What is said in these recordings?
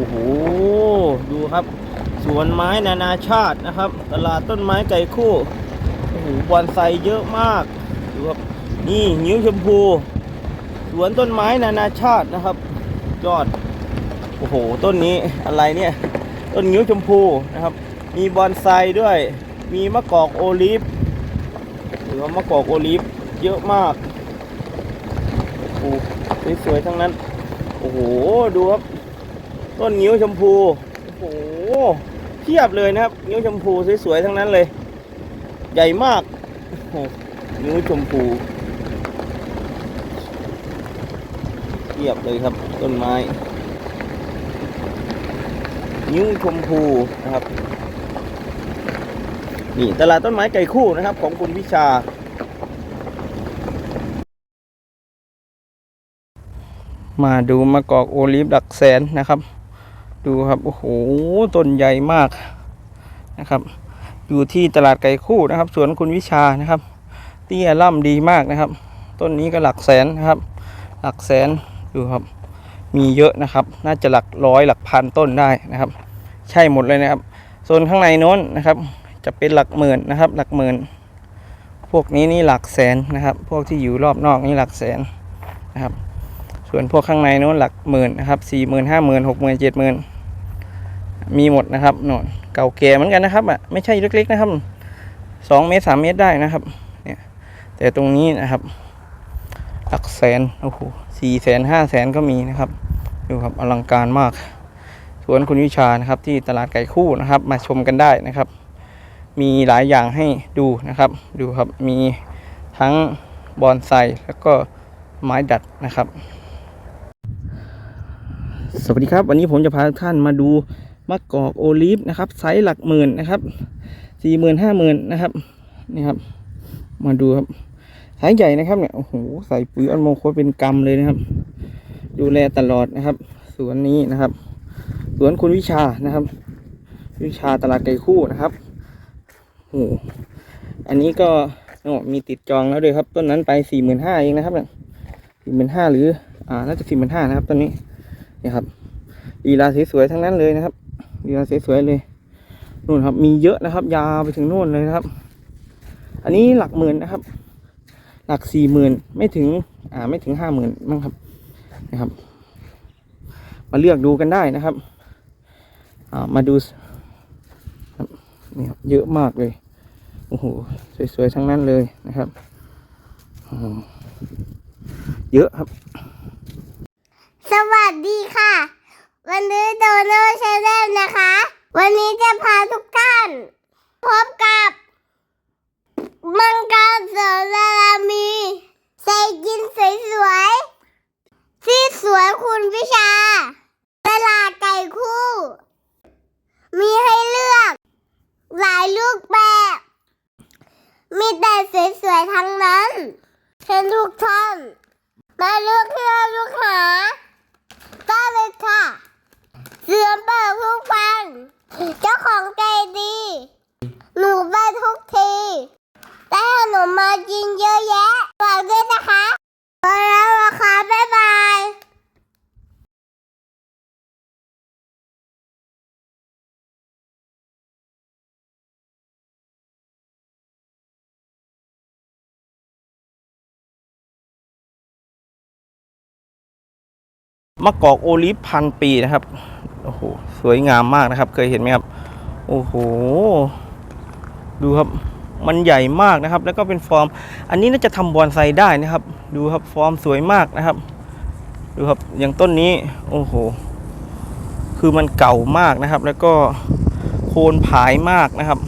โอ้โห ดูครับ สวนไม้นานาชาตินะครับ ตลาดต้นไม้ไก่คู่ โอ้โห บอนไซเยอะมาก ดูครับ นี่นิ้วชมพู สวนต้นไม้นานาชาตินะครับ ยอด โอ้โห ต้นนี้อะไรเนี่ย ต้นนิ้วชมพูนะครับ มีบอนไซด้วย มีมะกอกโอลิฟหรือว่ามะกอกโอลิฟเยอะมากโอ้โหสวยๆทั้งนั้น โอ้โห ดูครับ ต้นงิ้วชมพู โอ้โหเทียบเลยนะครับ งิ้วชมพูสวยๆทั้งนั้นเลย ใหญ่มากโอ้โหงิ้วชมพูเทียบเลยครับ ต้นไม้ นิ้วชมพูนะครับ นี่ตลาดต้นไม้ไก่คู่นะครับ ของคุณวิชามาดูมะกอกโอลิฟดักแสนนะครับ ดูครับโอ้โหต้นใหญ่มากนะครับ อยู่ที่ตลาดไก่คู่นะครับ สวนคุณวิชานะครับเตี้ยล่ำดีมากนะครับ ต้นนี้ก็หลักแสนนะครับ หลักแสนดูครับ มีเยอะนะครับ น่าจะหลักร้อยหลักพันต้นได้นะครับ ใช่หมดเลยนะครับโซนข้างในโน้นนะครับ จะเป็นหลักหมื่นนะครับ หลักหมื่นพวกนี้นี่หลักแสนนะครับ พวกที่อยู่รอบนอกนี่หลักแสนนะครับ ส่วนพวกข้างในโน้นหลักหมื่นนะครับสี่หมื่นห้าหมื่นหกหมื่นเจ็ดหมื่น มีหมดนะครับโน่นเก่าแก่เหมือนกันนะครับอะไม่ใช่เล็กๆนะครับสองเมตรสามเมตรได้นะครับเนี่ยแต่ตรงนี้นะครับหลักแสนโอ้โหสี่แสนห้าแสนก็มีนะครับดูครับอลังการมากสวนคุณวิชานะครับ ที่ตลาดไก่คู่นะครับ มาชมกันได้นะครับ มีหลายอย่างให้ดูนะครับ ดูครับมีทั้งบอนไซแล้วก็ไม้ดัดนะครับ สวัสดีครับ วันนี้ผมจะพาทุกท่านมาดู มะกอกโอลิฟนะครับไซส์หลักหมื่นนะครับสี่หมื่นห้าหมื่นนะครับนี่ครับ มาดูครับไซส์ใหญ่นะครับเนี่ยโอ้โหใส่ปุ๋ยอันโมโคเป็นกำเลยนะครับ ดูแลตลอดนะครับ สวนนี้นะครับ สวนคุณวิชานะครับ วิชาตลาดไก่คู่นะครับโอ้โหอันนี้ก็มีติดจองแล้วด้วยครับ ต้นนั้นไปสี่หมื่นห้าเองนะครับสี่หมื่นห้าหรือ อ่าน่าจะสี่หมื่นห้านะครับต้นนี้นี่ครับลีลาสวยๆทั้งนั้นเลยนะครับ ลีลาสวยๆเลยนู่นครับ มีเยอะนะครับ ยาวไปถึงนู่นเลยนะครับ อันนี้หลักหมื่นนะครับ หลักสี่หมื่นไม่ถึง อ่า ไม่ถึงห้าหมื่นมั้งครับ นะครับ มาเลือกดูกันได้นะครับ อ่า มาดูนี่ครับเยอะมากเลย โอ้โห สวยๆ ทั้งนั้นเลยนะครับ เยอะครับ สวัสดีค่ะ วันนี้โดโน่ชาแนลนะคะ วันนี้จะพาทุกท่าน พบกับมังกรโสรามีใส่กินสวยๆที่สวนคุณวิชาตลาดไก่คู่ มีให้เลือก หลายลูกแบบ มีแต่สวยๆทั้งนั้นเชิญทุกท่านมาเลือกที่เราลูกหาได้เลยค่ะเสือเปิดทุกวัน เจ้าของใจดี หนูไปทุกทีได้ขนมมากินเยอะแยะฝากด้วยนะคะไปแล้วนะคะบ๊ายบายมะกอกโอลิฟพันปีนะครับ โอ้โห สวยงามมากนะครับ เคยเห็นไหมครับ โอ้โห ดูครับ มันใหญ่มากนะครับ แล้วก็เป็นฟอร์ม อันนี้น่าจะทำบอนไซได้นะครับ ดูครับ ฟอร์มสวยมากนะครับ ดูครับ อย่างต้นนี้ โอ้โห คือมันเก่ามากนะครับ แล้วก็โคนผายมากนะครับ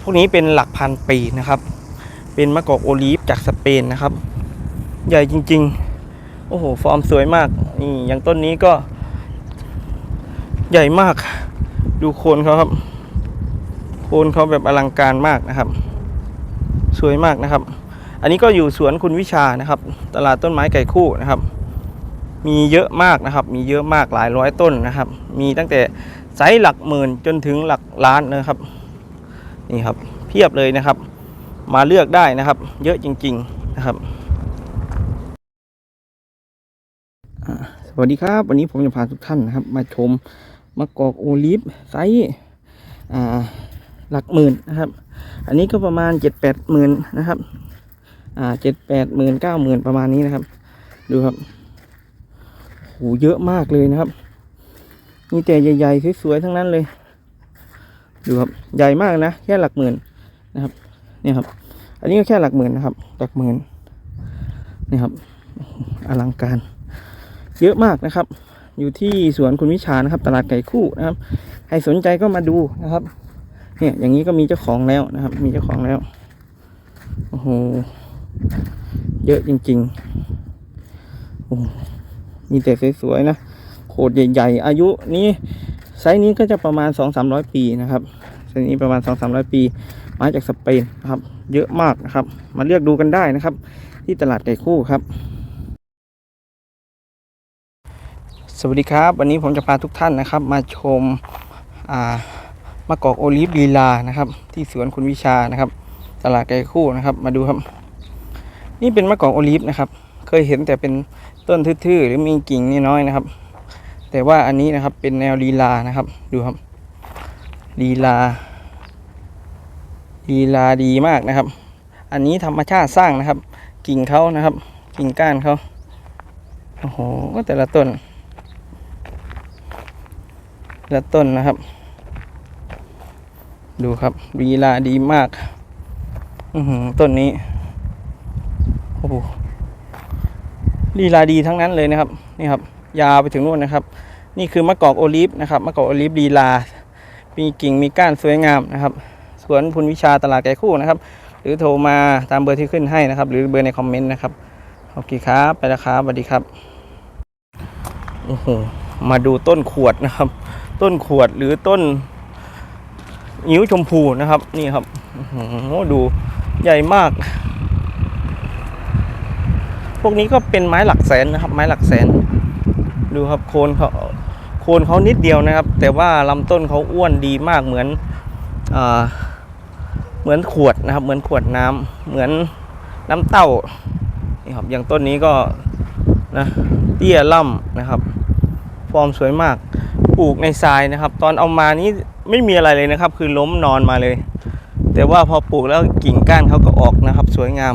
พวกนี้เป็นหลักพันปีนะครับ เป็นมะกอกโอลีฟจากสเปนนะครับ ใหญ่จริง ๆ โอ้โห ฟอร์มสวยมาก นี่ อย่างต้นนี้ก็ ใหญ่มาก ดูโคนเขาครับ โคนเขาแบบอลังการมากนะครับ สวยมากนะครับ อันนี้ก็อยู่สวนคุณวิชานะครับ ตลาดต้นไม้ไก่คู่นะครับ มีเยอะมากนะครับ มีเยอะมากหลายร้อยต้นนะครับ มีตั้งแต่ไซส์หลักหมื่นจนถึงหลักล้านนะครับ นี่ครับ เพียบเลยนะครับ มาเลือกได้นะครับ เยอะจริง ๆนะครับสวัสดีครับ วันนี้ผมจะพาทุกท่านนะครับ มาชม มะกอกโอลิฟไซส์หลักหมื่นนะครับ อันนี้ก็ประมาณเจ็ดแปดหมื่นนะครับเจ็ดแปดหมื่นเก้าหมื่นประมาณนี้นะครับ ดูครับโหเยอะมากเลยนะครับมีแต่ใหญ่ๆสวยๆทั้งนั้นเลย ดูครับใหญ่มากนะ แค่หลักหมื่นนะครับเนี่ยครับ อันนี้ก็แค่หลักหมื่นนะครับ หลักหมื่นนี่ครับอลังการ เยอะมากนะครับ อยู่ที่สวนคุณวิชานะครับ ตลาดไก่คู่นะครับ ใครสนใจก็มาดูนะครับ เนี่ยอย่างนี้ก็มีเจ้าของแล้วนะครับ มีเจ้าของแล้วโอ้โหเยอะจริงๆโอ้มีแต่สวยๆนะโขดใหญ่ๆ อายุนี้ไซส์นี้ก็จะประมาณ 2-300 ปีนะครับไซส์นี้ประมาณ 2-300 ปีมาจากสเปนนะครับ เยอะมากนะครับ มาเลือกดูกันได้นะครับ ที่ตลาดไก่คู่ครับ สวัสดีครับ วันนี้ผมจะพาทุกท่านนะครับ มาชมามะกอกโอลิฟลีลานะครับ ที่สวนคุณวิชานะครับ ตลาดไก่คู่นะครับ มาดูครับ นี่เป็นมะกอกโอลิฟนะครับ เคยเห็นแต่เป็นต้นทื่อๆหรือมีกิ่งน้อยๆนะครับ แต่ว่าอันนี้นะครับเป็นแนวลีลานะครับ ดูครับลีลาลีลาดีมากนะครับ อันนี้ธรรมชาติสร้างนะครับ กิ่งเขานะครับ กิ่งก้านเขาโอ้โหแต่ละต้น ละต้นนะครับ ดูครับลีลาดีมาก อือหือต้นนี้ โอ้โหลีลาดีทั้งนั้นเลยนะครับ นี่ครับ ยาวไปถึงนู่นนะครับ นี่คือมะกอกโอลิฟนะครับ มะกอกโอลิฟลีลา มีกิ่งมีก้านสวยงามนะครับ สวนพุนวิชาตลาดไก่คู่นะครับ หรือโทรมาตามเบอร์ที่ขึ้นให้นะครับ หรือเบอร์ในคอมเมนต์นะครับ โอเคครับ ไปแล้วครับสวัสดีครับ โอ้โห มาดูต้นขวดนะครับ ต้นขวดหรือต้นนิ้วชมพูนะครับ นี่ครับโอ้ดูใหญ่มาก พวกนี้ก็เป็นไม้หลักแสนนะครับ ไม้หลักแสน ดูครับโคนเขาโคนเขานิดเดียวนะครับ แต่ว่าลำต้นเขาอ้วนดีมากเหมือนอเหมือนขวดนะครับ เหมือนขวดน้ำเหมือนน้ำเต้านี่ครับอย่างต้นนี้ก็นะเตี้ยล่ำนะครับ ฟอร์มสวยมาก ปลูกในทรายนะครับ ตอนเอามานี้ไม่มีอะไรเลยนะครับ คือล้มนอนมาเลย แต่ว่าพอปลูกแล้วกิ่งก้านเขาก็ออกนะครับ สวยงาม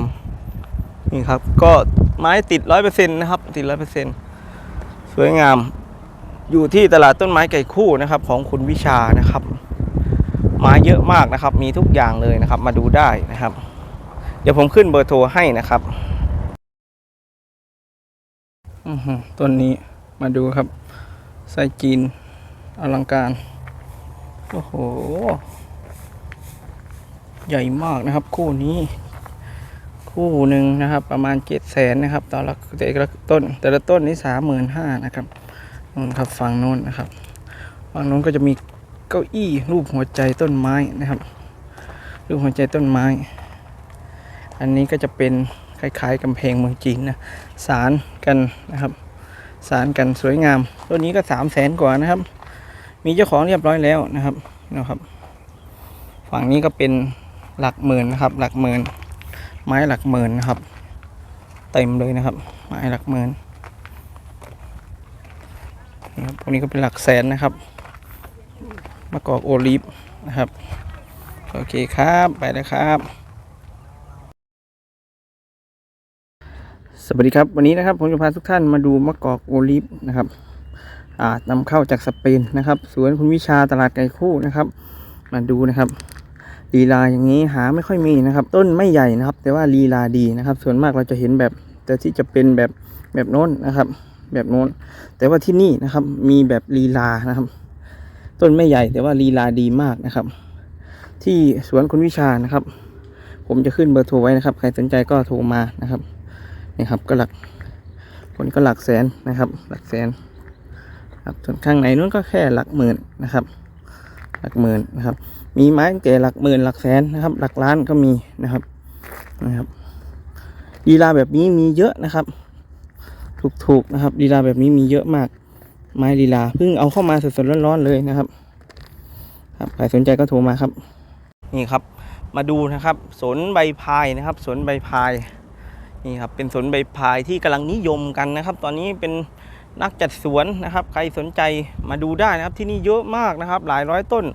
นี่ครับ ก็ไม้ติดร้อยเปอร์เซ็นต์นะครับ ติดร้อยเปอร์เซ็นต์สวยงาม อยู่ที่ตลาดต้นไม้ไก่คู่นะครับ ของคุณวิชานะครับไม้เยอะมากนะครับ มีทุกอย่างเลยนะครับ มาดูได้นะครับ เดี๋ยวผมขึ้นเบอร์โทรให้นะครับอือหือต้นนี้มาดูครับไส้จีน อลังการ โอ้โห ใหญ่มากนะครับ คู่นี้ คู่หนึ่งนะครับ ประมาณเจ็ดแสนนะครับต่อละแต่ละต้น แต่ละต้นนี้สามหมื่นห้านะครับนู่นครับฝั่งโน้นนะครับฝั่งโน้นก็จะมีเก้าอี้รูปหัวใจต้นไม้นะครับ รูปหัวใจต้นไม้ อันนี้ก็จะเป็นคล้ายๆกำแพงเมืองจีนนะสารกันนะครับสารกันสวยงาม ต้นนี้ก็สามแสนกว่านะครับ มีเจ้าของเรียบร้อยแล้วนะครับนะครับ ฝั่งนี้ก็เป็นหลักหมื่นนะครับ หลักหมื่น ไม้หลักหมื่นนะครับ เต็มเลยนะครับ ไม้หลักหมื่นนี่ครับพวกนี้ก็เป็นหลักแสนนะครับมะกอกโอลิฟนะครับ โอเคครับไปแล้วครับสวัสดีครับวันนี้นะครับผมจะพาทุกท่านมาดูมะกอกโอลิฟนะครับานำเข้าจากสเปนนะครับ สวนคุณวิชาตลาดไก่คู่นะครับ มาดูนะครับลีลาอย่างนี้หาไม่ค่อยมีนะครับ ต้นไม่ใหญ่นะครับ แต่ว่าลีลาดีนะครับ ส่วนมากเราจะเห็นแบบแต่ที่จะเป็นแบบแบบโน้นนะครับ แบบโน้น แต่ว่าที่นี่นะครับมีแบบลีลานะครับ ต้นไม่ใหญ่แต่ว่าลีลาดีมากนะครับ ที่สวนคุณวิชานะครับ ผมจะขึ้นเบอร์โทรไว้นะครับ ใครสนใจก็โทรมานะครับนี่ครับก็หลักคนก็หลักแสนนะครับ หลักแสน ครับส่วนข้างในนู้นก็แค่หลักหมื่นนะครับ หลักหมื่นนะครับ มีไม้ตั้งแต่หลักหมื่นหลักแสนนะครับ หลักล้านก็มีนะครับนะครับลีลาแบบนี้มีเยอะนะครับ ถูกๆนะครับลีลาแบบนี้มีเยอะมาก ไม้ลีลาเพิ่งเอาเข้ามาสดๆร้อนๆเลยนะครับ ครับใครสนใจก็โทรมาครับ นี่ครับ มาดูนะครับ สนใบพายนะครับ สนใบพายนี่ครับเป็นสนใบพายที่กำลังนิยมกันนะครับ ตอนนี้เป็น นักจัดสวนนะครับ ใครสนใจมาดูได้นะครับ ที่นี่เยอะมากนะครับ หลายร้อยต้น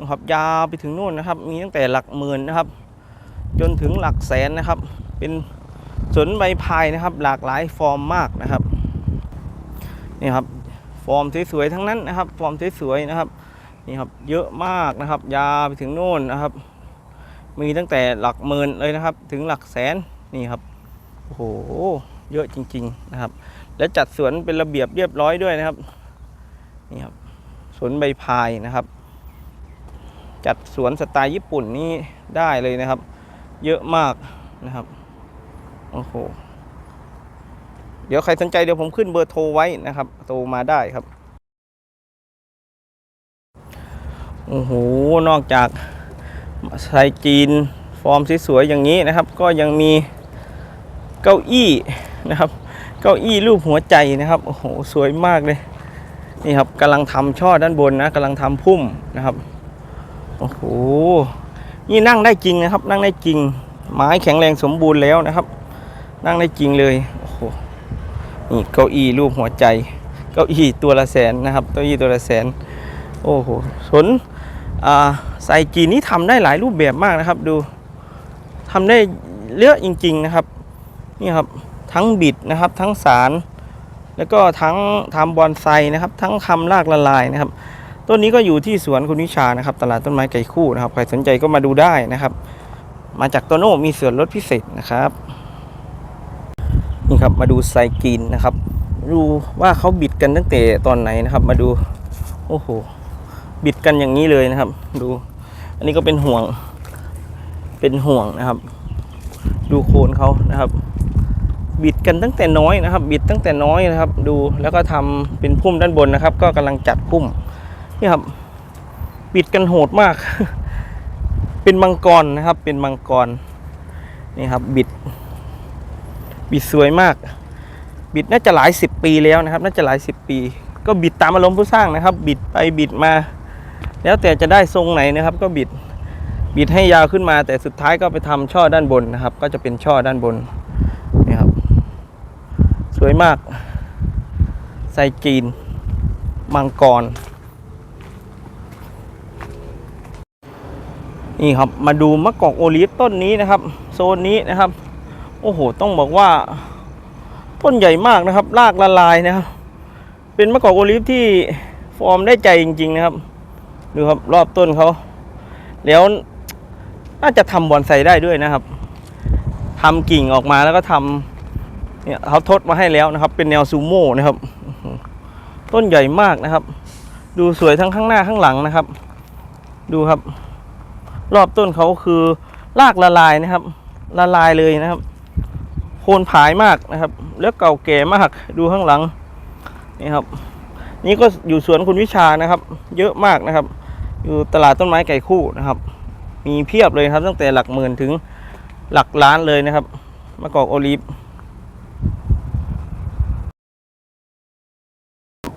นะครับยาวไปถึงโน่นนะครับ มีตั้งแต่หลักหมื่นนะครับ จนถึงหลักแสนนะครับ เป็นสวนใบพายนะครับ หลากหลายฟอร์มมากนะครับนี่ครับฟอร์มสวยๆทั้งนั้นนะครับ ฟอร์มสวยๆนะครับนี่ครับเยอะมากนะครับ ยาวไปถึงโน่นนะครับ มีตั้งแต่หลักหมื่นเลยนะครับ ถึงหลักแสนนี่ครับโอ้โหเยอะจริง ๆนะครับ และจัดสวนเป็นระเบียบเรียบร้อยด้วยนะครับนี่ครับสวนใบพายนะครับ จัดสวนสไตล์ญี่ปุ่นนี่ได้เลยนะครับ เยอะมากนะครับโอ้โหเดี๋ยวใครสนใจเดี๋ยวผมขึ้นเบอร์โทรไว้นะครับโทรมาได้ครับโอ้โหนอกจากไทยจีนฟอร์มสวยๆอย่างนี้นะครับ ก็ยังมีเก้าอี้นะครับ เก้าอี้รูปหัวใจนะครับโอ้โหสวยมากเลยนี่ครับกำลังทำช่อด้านบนนะกำลังทำพุ่มนะครับโอ้โหนี่นั่งได้จริงนะครับ นั่งได้จริง ไม้แข็งแรงสมบูรณ์แล้วนะครับ นั่งได้จริงเลยโอ้โหนี่เก้าอี้รูปหัวใจ เก้าอี้ตัวละแสนนะครับเก้าอี้ตัวละแสนโอ้โหสนอ่าไซจีนี่ทำได้หลายรูปแบบมากนะครับ ดูทำได้เยอะจริง ๆนะครับ นี่ครับ ทั้งบิดนะครับ ทั้งสาร แล้วก็ทั้งทำบอนไซนะครับ ทั้งทำรากละลายนะครับ ต้นนี้ก็อยู่ที่สวนคุณวิชานะครับ ตลาดต้นไม้ไก่คู่นะครับ ใครสนใจก็มาดูได้นะครับ มาจากโตโน่มีส่วนลดพิเศษนะครับนี่ครับมาดูไซกีนนะครับ ดูว่าเขาบิดกันตั้งแต่ตอนไหนนะครับ มาดูโอ้โหบิดกันอย่างนี้เลยนะครับ ดู อันนี้ก็เป็นห่วงเป็นห่วงนะครับ ดูโคนเขานะครับ บิดกันตั้งแต่น้อยนะครับ บิดตั้งแต่น้อยนะครับ ดูแล้วก็ทำเป็นพุ่มด้านบนนะครับ ก็กำลังจัดพุ่มนี่ครับ บิดกันโหดมาก เป็นมังกรนะครับ เป็นมังกรนี่ครับ บิด บิดสวยมาก บิดน่าจะหลายสิบปีแล้วนะครับ น่าจะหลายสิบปี ก็บิดตามอารมณ์ผู้สร้างนะครับ บิดไปบิดมา แล้วแต่จะได้ทรงไหนนะครับ ก็บิดบิดให้ยาวขึ้นมา แต่สุดท้ายก็ไปทำช่อด้านบนนะครับ ก็จะเป็นช่อด้านบน สวยมาก ไซจีน มังกร นี่ครับ มาดูมะกอกโอลิฟต้นนี้นะครับ โซนนี้นะครับ โอ้โห ต้องบอกว่า ต้นใหญ่มากนะครับ รากละลายนะครับ เป็นมะกอกโอลิฟที่ฟอร์มได้ใจจริง ๆ นะครับ ดูครับรอบต้นเขา แล้วน่าจะทำบอนไซได้ด้วยนะครับทำกิ่งออกมาแล้วก็ทำ เนี่ยเขาทดมาให้แล้วนะครับ เป็นแนวซูโม่นะครับ ต้นใหญ่มากนะครับ ดูสวยทั้งข้างหน้าข้างหลังนะครับ ดูครับ รอบต้นเขาคือรากละลายนะครับ ละลายเลยนะครับ โคนผายมากนะครับ แล้วเก่าแก่มากดูข้างหลังนี่ครับ นี่ก็อยู่สวนคุณวิชานะครับ เยอะมากนะครับ อยู่ตลาดต้นไม้ไก่คู่นะครับ มีเพียบเลยครับ ตั้งแต่หลักหมื่นถึงหลักล้านเลยนะครับมะกอกโอลิฟ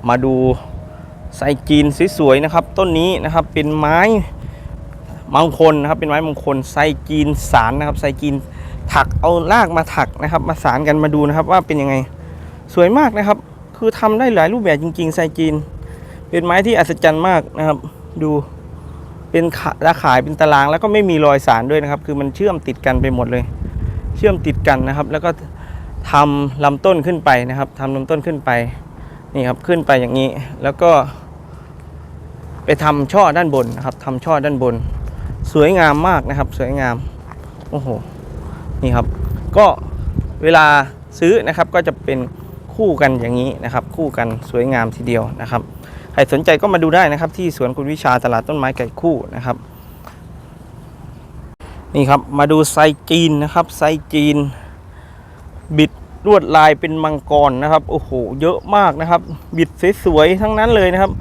มาดูไซจีนสวยๆนะครับ ต้นนี้นะครับเป็นไม้มงคลนะครับ เป็นไม้มงคลไซจีนสารนะครับไซจีนถักเอารากมาถักนะครับ มาสารกันมาดูนะครับว่าเป็นยังไงสวยมากนะครับ คือทำได้หลายรูปแบบจริง ๆ ไซจีน เป็นไม้ที่อัศจรรย์มากนะครับ ดูเป็นขาขายเป็นตารางแล้วก็ไม่มีรอยสารด้วยนะครับ คือมันเชื่อมติดกันไปหมดเลย เชื่อมติดกันนะครับ แล้วก็ทำลำต้นขึ้นไปนะครับทำลำต้นขึ้นไป นี่ครับขึ้นไปอย่างนี้แล้วก็ ไปทำช่อด้านบนนะครับทำช่อด้านบน สวยงามมากนะครับ สวยงามโอ้โหนี่ครับ ก็เวลาซื้อนะครับก็จะเป็นคู่กันอย่างนี้นะครับ คู่กันสวยงามทีเดียวนะครับใครสนใจก็มาดูได้นะครับ ที่สวนคุณวิชาตลาดต้นไม้ไก่คู่นะครับ นี่ครับมาดูไซจีนนะครับไซจีน บิด ลวดลายเป็นมังกรนะครับ โอ้โห เยอะมากนะครับ บิดสวยๆทั้งนั้นเลยนะครับ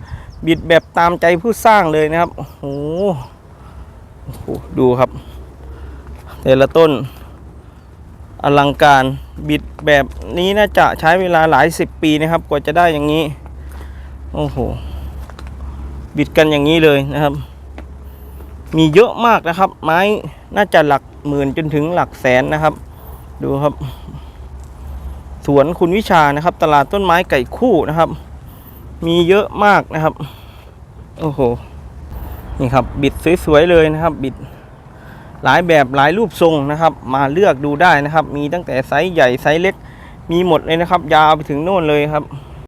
บิดแบบตามใจผู้สร้างเลยนะครับ โอ้โหดูครับ แต่ละต้น อลังการบิดแบบนี้น่าจะใช้เวลาหลายสิบปีนะครับ กว่าจะได้อย่างนี้ โอ้โห บิดกันอย่างนี้เลยนะครับ มีเยอะมากนะครับ ไม้น่าจะหลักหมื่นจนถึงหลักแสนนะครับ ดูครับ สวนคุณวิชานะครับ ตลาดต้นไม้ไก่คู่นะครับ มีเยอะมากนะครับ โอ้โห นี่ครับ บิดสวยๆเลยนะครับ บิดหลายแบบหลายรูปทรงนะครับ มาเลือกดูได้นะครับ มีตั้งแต่ไซส์ใหญ่ไซส์เล็ก มีหมดเลยนะครับ ยาวไปถึงโน่นเลยครับ